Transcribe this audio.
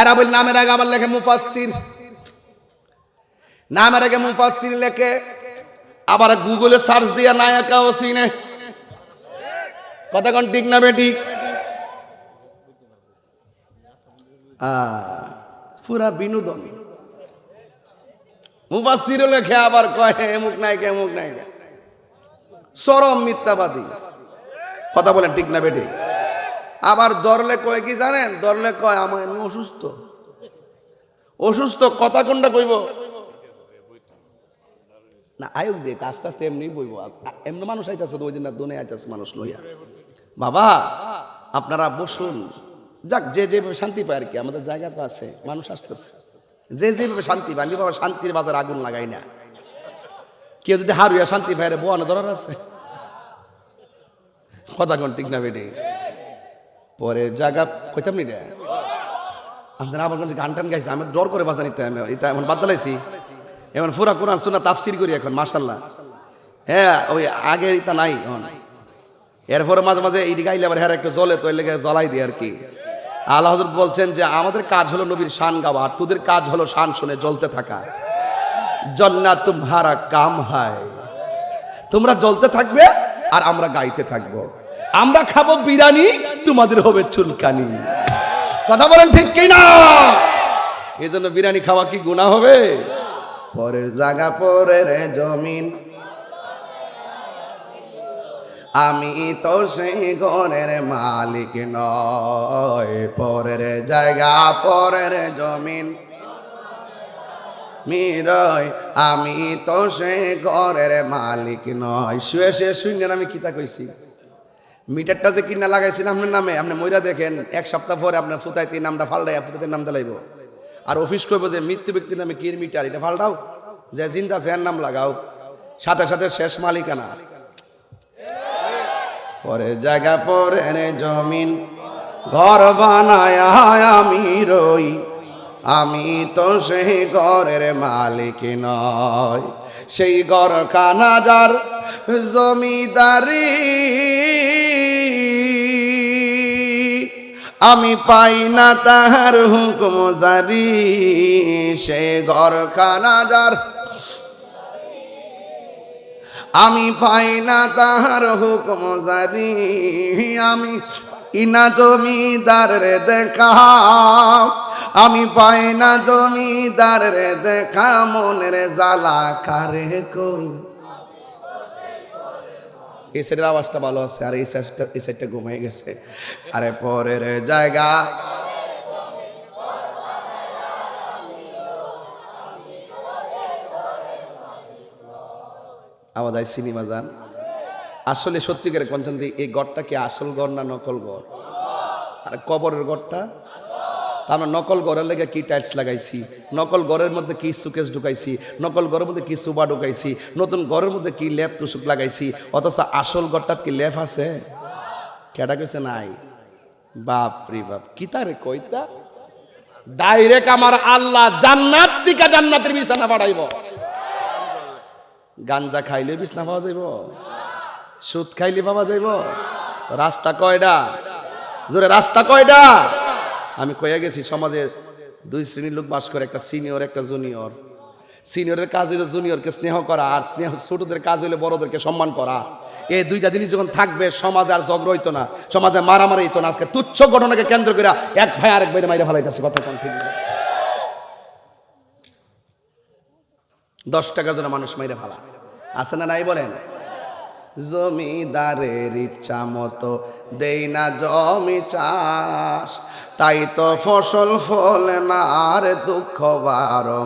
এরা বলি নামের আগে আবার লেখে মুফাসসির। নামের আগে মুফাসসির লেখে, আবার গুগলে সার্চ দিয়া নায়কা ও সিনে। কথা কোন ঠিক না বেটি? পুরা বিনোদন। মুফাসসির লেখে, আবার কয় এমুক নায়িকা এমুক নায়িকা চরম মিথ্যাবাদী। কথা বলেন ঠিক না বেটি? আবার দরলে কয় কি জানেন? দরলে কয়, আমার এমনি অসুস্থ। অসুস্থ? কথা কোনটা কইব? না, আয়ুক দেখ, আস্তে আস্তে এমনি বইব। এমনি মানুষ আইতাছে ওই দিন না দোনে আইতাছে মানুষ লইয়া। বাবা, আপনারা বসুন। যাক, যে যেভাবে শান্তি পায় আর কি, আমাদের জায়গা তো আছে, মানুষ আসতেছে। যে যেভাবে শান্তি পায়, আমি বাবা শান্তির বাজার আগুন লাগাই না। কেউ যদি হারুয়া শান্তি পায় রে বোয়ানো ধরার আছে? কথা কোন ঠিক না বেটে? পরে জায়গা কইতাম নি আমাদের কোন গান টান গাইছে, আমি ডর করে বাজানি এটা এমন বাদ দিলাইছি। এমন ফুরা কোরআন শোনা তাফসির করি এখন মাশাল্লাহ হ্যাঁ ওই আগে এটা নাই এখন। এরপরে মাঝে মাঝে এই গাইলে আবার হ্যাঁ একটু জ্বলে তো লেগে জ্বলাই দিই আর কি। আল্লাহ হজরত বলছেন যে, আমাদের কাজ হলো নবীর শান গাওয়া, আর তোদের কাজ হলো শান শুনে জ্বলতে থাকা। জন্না তুমহারা কাম হয়। তোমরা জ্বলতে থাকবে আর আমরা গাইতে থাকব। আমরা খাব বিরিয়ানি তোমাদের হবে চুলকানি। কথা বলেন ঠিক কি না এই জন্য বিরিয়ানি খাওয়া কি গুণা হবে? পরের জায়গা পরের জমিন। আমি তো সেই ঘরের মালিক নয় পরের জায়গা পরের জমিন। মিরয় আমি তো সে ঘরের মালিক নয় শুয়ে শুয়ে শুনে আমি কিতা কইছি? মিটারটা যে কিনা লাগাইছেন আপনার নামে, আপনি মইরা দেখেন, এক সপ্তাহ পরে আপনার ফুতাইতে নামটা ফাল্টাই ফুতাইতে নাম দিলাইব আর অফিস করব যে মৃত্যু ব্যক্তির নামে কির মিটার, এটা ফাল্টাও যে জিন্দা এর নাম লাগাও। সাথে সাথে শেষ মালিকানা। পরের জায়গা, পরের জমিন, ঘর বানায় আমি রই। আমি তো সেই ঘরের মালিক নয় সেই ঘর খানা যার জমিদারি। আমি পাই না তাহার হুকুম জারি সেই ঘর খানা যার। আমি পাই না তাহার হুকুম জারি, আমি ইনা জমিদার রে দেখা। আমি পাই না জমিদার রে দেখা, মনের জ্বালা কারে কই? এই সাইডের আওয়াজটা ভালো আছে, আর এই সাইডটা এই সাইডটা ঘুমিয়ে গেছে। আরে পরের জায়গা। আওয়াজ আই সিনেমা যান। আসলে সত্যিকারের কঞ্চন এই গড়টা কি আসল গড় না নকল গড়? আর কবরের গড়টা? তা আমরা নকল গড়ের লেগে কি টাইলস লাগাইছি? নকল গড়ের মধ্যে কি সুকেস ঢুকাইছি? নকল গড়ের মধ্যে কি সুবা ঢুকাইছি? নতুন গড়ের মধ্যে কি ল্যাপ তুসুক লাগাইছি? অথচ আসল গড়টাত কি ল্যাপ আছে? কেটা কইছে নাই? বাপ রে বাপ, কি তারে কইতা ডাইরেক্ট আমার আল্লাহ জান্নাত থেকে জান্নাতের বিছানা বাড়াইব গাঞ্জা খাইলে বিছনা পাওয়া যাইব। সুদ খাইলে পাওয়া যাইব। রাস্তা কয়টা জোরে, রাস্তা কয়টা আমি কয়ে গেছি, সমাজে দুই শ্রেণির লোক বাস করে, একটা সিনিয়র একটা জুনিয়র সিনিয়রের কাজ হলো জুনিয়রকে স্নেহ করা, আর স্নেহ, ছোটদের কাজ হলো বড়দেরকে সম্মান করা। এই দুইটা জিনিস যখন থাকবে, সমাজে আর ঝগড়া হইতো না, সমাজে মারামারি হইতো না। আজকে তুচ্ছ ঘটনাকে কেন্দ্র করে এক ভাই আরেক ভাইরে মাইরে ফেলাইতেছে, কথা কোন ঠিক। দশ টাকার জন্য মানুষ মাইরে ফেলা। আছে না নাই বলেন? জমিদারের ইচ্ছা মতো দেই না জমি চাষ। তাই তো ফসল ফলে না আর দুঃখ বারো